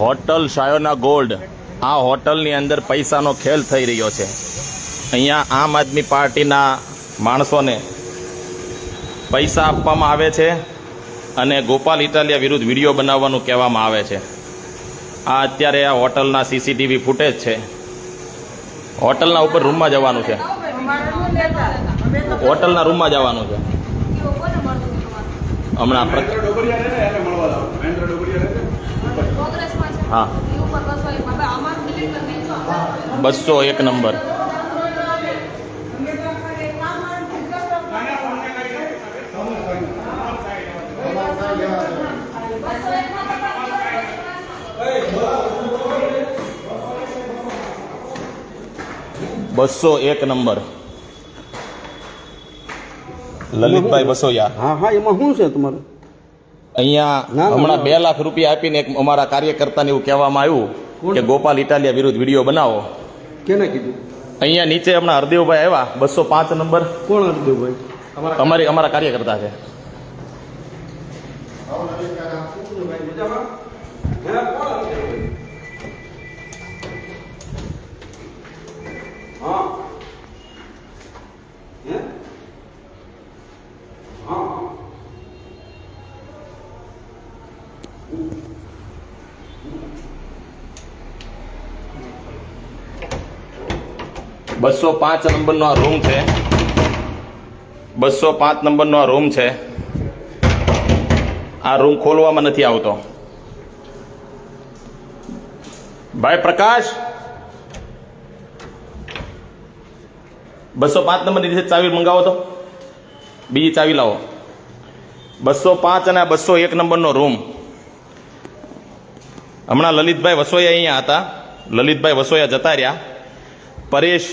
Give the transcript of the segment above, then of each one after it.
Hotel Shayona gold. આ હોટલની અંદર પૈસાનો ખેલ થઈ રહ્યો છે. અહીંયા આમ આદમી પાર્ટીના માણસોને પૈસા આપવામાં આવે છે અને ગોપાલ ઇટાલિયા વિરુદ્ધ વીડિયો બનાવવાનું કહેવામાં આવે છે. આ અત્યારે આ હોટલના સીસીટીવી ફૂટેજ છે. હોટલના ઉપર રૂમમાં જવાનું છે. હોટલના રૂમમાં જવાનું છે. હમણાં હા. બસો એક નંબર. બસો એક નંબર. લલિતભાઈ બસોયા હા હા, એમાં શું છે તમારું? અહીંયા હમણાં બે લાખ રૂપિયા આપીને એક અમારા કાર્યકર્તાને એવું કહેવામાં આવ્યું કે ગોપાલ ઇટાલિયા વિરુદ્ધ વીડિયો બનાવો. કેને કીધું? અહીંયા નીચે હમણાં હરદેવભાઈ આવ્યા બસો પાંચ નંબર. કોણ હરદેવભાઈ? અમારી અમારા કાર્યકર્તા છે હા હે હા બસો પાંચ નંબરનો આ રૂમ છે. બસો પાંચ નંબરનો આ રૂમ છે. આ રૂમ ખોલવામાં નથી આવતો. ભાઈ પ્રકાશ! બસો પાંચ નંબરની રીતે ચાવી મંગાવો તો. બીજી ચાવી લાવો. બસો પાંચ અને બસો એક નંબરનો રૂમ. હમણાં લલિતભાઈ વસોયા અહીંયા હતા. લલિતભાઈ વસોયા જતા રહ્યા. પરેશ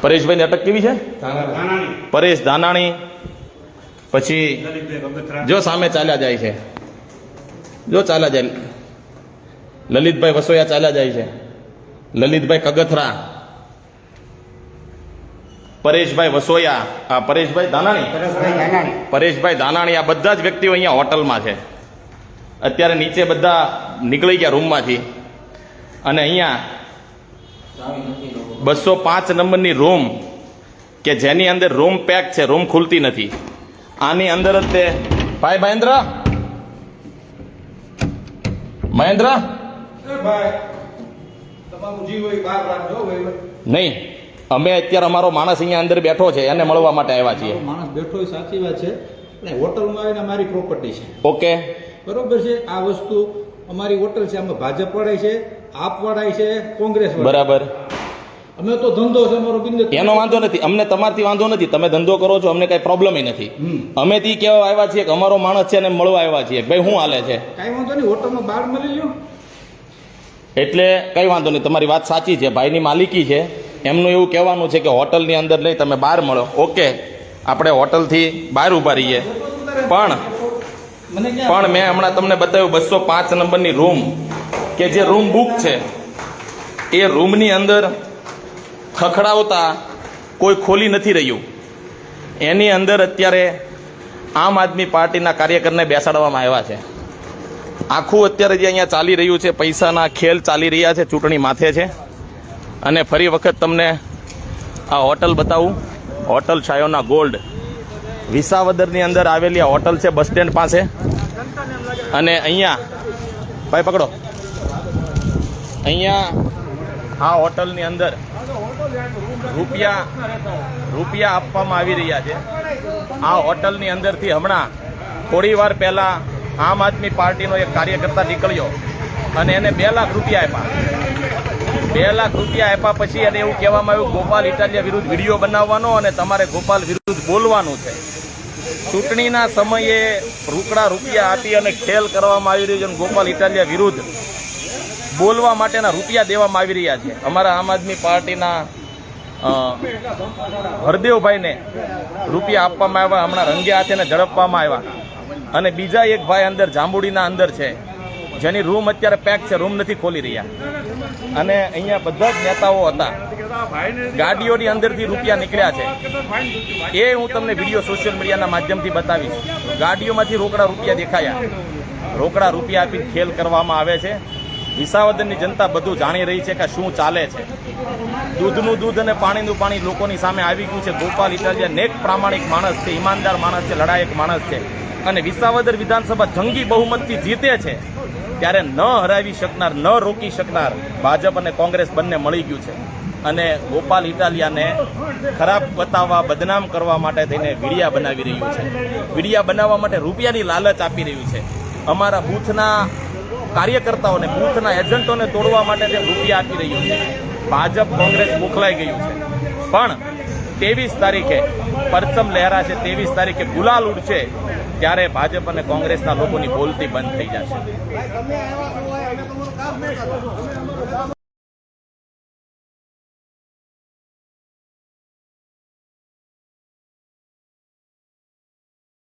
પરેશભાઈની અટક કેવી છે? પરેશ દાનાણી પછી જો સામે ચાલ્યા જાય છે. જો ચાલ્યા જાય. લલિતભાઈ વસોયા ચાલ્યા જાય છે. લલિતભાઈ કગથરા. પરેશભાઈ વસોયા. આ પરેશભાઈ દાનાણી પરેશભાઈ દાનાણી આ બધા જ વ્યક્તિઓ અહીંયા હોટલમાં છે. અત્યારે નીચે બધા નીકળી ગયા રૂમમાંથી. અને અહીંયા બસો પાંચ નંબરની રૂમ કે જેની અંદર રૂમ પેક છે રૂમ ખુલતી નથી. આની અંદર જ તે ભાઈ મહેન્દ્ર? મહેન્દ્ર? નહીં અમે અત્યારે અમારો માણસ અહીંયા અંદર બેઠો છે એને મળવા માટે આવ્યા છીએ. માણસ બેઠો સાચી વાત છે હોટલમાં આવીને અમારી પ્રોપર્ટી છે. ઓકે બરોબર છે? આ વસ્તુ અમારી હોટલ છે આમાં ભાજપ વાળાય છે આપ વાળાય છે કોંગ્રેસ બરાબર. અમે તો ધંધો છે અમારો બિઝનેસ એનો વાંધો નથી. અમને તમારથી વાંધો નથી. તમે ધંધો કરો છો અમને કઈ પ્રોબ્લેમ નથી. અમે થી કહેવા આવ્યા છીએ કે અમારો માણસ છે અને મળવા આવ્યા છીએ. ભાઈ શું હાલે છે? કઈ વાંધો નહીં હોટલમાં બાર મળી લ્યો. એટલે કઈ વાંધો નહીં. તમારી વાત સાચી છે. ભાઈની માલિકી છે. એમનું એવું કહેવાનું છે કે હોટલની અંદર નહીં તમે બહાર મળો. ઓકે. આપણે હોટલથી બહાર ઊભા રહીએ. પણ પણ મેં હમણાં તમને બતાવ્યું બસો પાંચ નંબરની રૂમ. કે જે રૂમ બુક છે એ રૂમની અંદર ખખડાવતા કોઈ ખોલી નથી રહ્યું. એની અંદર અત્યારે આમ આદમી પાર્ટીના કાર્યકરને બેસાડવામાં આવ્યા છે. આખું અત્યારે જે અહીંયા ચાલી રહ્યું છે પૈસાના ખેલ ચાલી રહ્યા છે ચૂંટણી માથે છે. અને ફરી વખત તમને આ હોટલ બતાવું. હોટલ છાયોના ગોલ્ડ. વિસાવદરની અંદર આવેલી હોટલ છે, બસ સ્ટેન્ડ પાસે. અને અહીંયા, ભાઈ પકડો. અહીંયા આ હોટલની અંદર રૂપિયા રૂપિયા આપવામાં આવી રહ્યા છે. આ હોટલની અંદરથી હમણાં થોડી વાર પહેલાં આમ આદમી પાર્ટીનો એક કાર્યકર્તા નીકળ્યો અને એને બે લાખ રૂપિયા આપ્યા. બે લાખ રૂપિયા આપ્યા પછી એને એવું કહેવામાં આવ્યું, ગોપાલ ઇટાલિયા વિરુદ્ધ વીડિયો બનાવવાનો અને તમારે ગોપાલ વિરુદ્ધ બોલવાનું છે. ચૂંટણીના સમયે રોકડા રૂપિયા આપી અને ખેલ કરવામાં આવી રહ્યો છે ગોપાલ ઇટાલિયા વિરુદ્ધ બોલવા માટેના રૂપિયા દેવામાં આવી રહ્યા છે. અમારા આમ આદમી પાર્ટીના હરદેવભાઈને રૂપિયા આપવામાં આવ્યા, હમણાં રંગે હાથેને ઝડપવામાં આવ્યા. અને બીજા એક ભાઈ અંદર, જાંબુડીના અંદર છે. જેની રૂમ અત્યારે પેક છે, રૂમ નથી ખોલી રહ્યા. અને અહીંયા બધા જ નેતાઓ હતા. ગાડીઓની અંદરથી રૂપિયા નીકળ્યા છે. એ હું તમને વીડિયો સોશિયલ મીડિયાના માધ્યમથી બતાવીશ. ગાડીઓમાંથી રોકડા રૂપિયા દેખાયા. રોકડા રૂપિયા આપી ખેલ કરવામાં આવે છે. વિસાવદરની જનતા બધું જાણી રહી છે કે શું ચાલે છે. દૂધનું દૂધ અને પાણીનું પાણી લોકોની સામે આવી ગયું છે. ગોપાલ ઇટાલિયા નેક પ્રામાણિક માણસ છે, ઈમાનદાર માણસ છે, લડાયક માણસ છે. અને વિસાવદર વિધાનસભા જંગી બહુમતથી જીતે છે. ત્યારે ન હરાવી શકનાર, ન રોકી શકનાર ભાજપ અને કોંગ્રેસ બંને મળી ગયું છે. અને ગોપાલ ઇટાલિયાને ખરાબ બતાવવા, બદનામ કરવા માટે થઈને વિડિયા બનાવી રહ્યું છે. વિડિયા બનાવવા માટે રૂપિયાની લાલચ આપી રહ્યું છે. અમારા બૂથના કાર્યકર્તાઓને, બૂથના એજન્ટોને તોડવા માટે તે રૂપિયા આપી રહ્યું છે. ભાજપ, કોંગ્રેસ મોકલાઈ ગયું છે. પણ ત્રેવીસ તારીખે પરચમ લહેરાશે ત્રેવીસ તારીખે ગુલાલ ઉડશે. ત્યારે ભાજપ અને કોંગ્રેસના લોકોની બોલતી બંધ થઈ જશે.